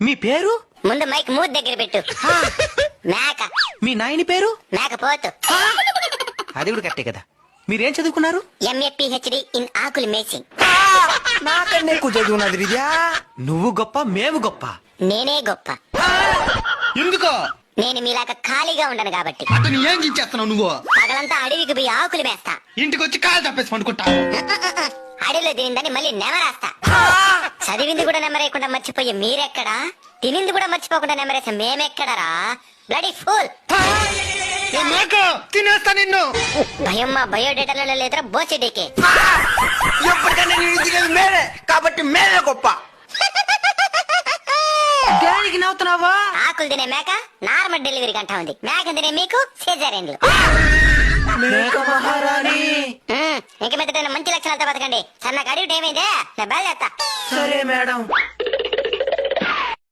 మీ పేరు? ముందు మైక్ మూతి దగ్గర పెట్టు. మేక. మీ నాయని పేరు? మేకపోతు అది కూడా కరెక్టే కదా. మీరేం చదువుకున్నారు? ఎంఏ పిహెచ్డి ఇన్ ఆకులు మేసింగ్. నాకన్నా ఎక్కువ చదువున్నది రిజా నువ్వు గొప్ప మేము గొప్ప. నేనే గొప్ప. ఎందుకో? నేను మీలాగా ఖాళీగా ఉండను కాబట్టి. అతను ఏం గించేస్తున్నావు నువ్వు? పగలంతా అడవికి పోయి ఆకులు వేస్తా ఇంటికి వచ్చి కాలు తప్పేసి పండుకుంటా. అడవిలో తినిందని మళ్ళీ నెమరేస్తా. చదివింది కూడా నెమరేయకుండా మర్చిపోయి మీరెక్కడా? తినింది కూడా మర్చిపోకుండా నెమరేసే మేమెక్కడరా? బ్లడీ ఫుల్ ఏ మేక తినేస్తా నిన్ను. భయం మా బయోడేటాలలో లేదురా బోచెడేకే ఎప్పటికైనా నేను తినేది మేమే కాబట్టి మేమే గొప్ప. దేనికి నవ్వుతున్నావా? ఆకులు తినే మేక నార్మల్ డెలివరీ గంట ఉంది. మేక తినే మీకు సిజరేన్లు మేక మహారాణి. ఇంక మీద మంచి లక్షణాలతో బతకండి. సన్నగా అడిగి ఏమైందే? నా బయలుదేస్తా సరే మేడం.